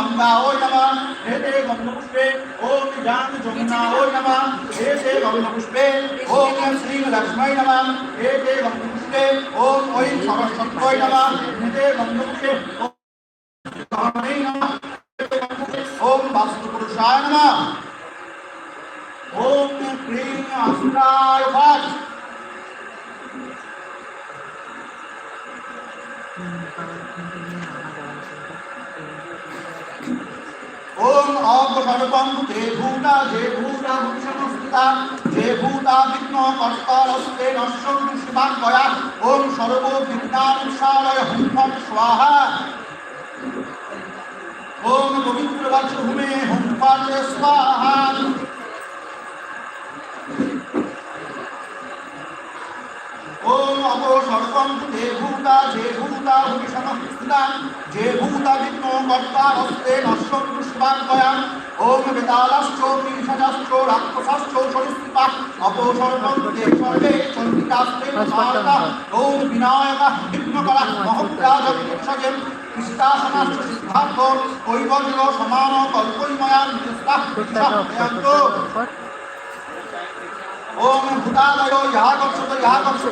गंगा, ओ नमा। हे ते गमनपुष्पे ओम जान जमुना, ओ नमा। हे ते गमनपुष्पे ओम श्री लक्ष्मी नमा। हे ते गमनपुष्पे ओम ओई सरस्वती नमा। हे ते गमनपुष्पे ओम वास्तुपुरुषाय नमः। ओम क्रीम असुराय भट्ट Thank you. যে ভূতা বিঘ্ন কর্তারস্তে নশ্বং শিবাঙ্গয়া ওম সর্ব বিদ্যানুসারয় হুম ফট স্বাহা। ওম পবিত্র ভূমে হুম ফট স্বাহা। ওম অপসর্বং যে ভূতা যে ভূতা ভূষণস্তা যে ভূতা বিঘ্ন কর্তারস্তে নশ্বং শিবাঙ্গয়া ওম বেতালশ্চ পিশাচাশ্চ রাক্ষসাশ্চ সরিসৃপা অপসর্বং যে সর্বে চন্ডিকাস্তে মারকা ওম বিনায়কা বিঘ্নকরা মহত্রাজ বিক্ষজেন কৃষ্টাসনাশ্চ সিদ্ধার্থ, কৈবল্য সমান কল্পৈময়া নিস্তাহ ওম ভূতালয় ইহা কর্ষত ইহা কর্ষত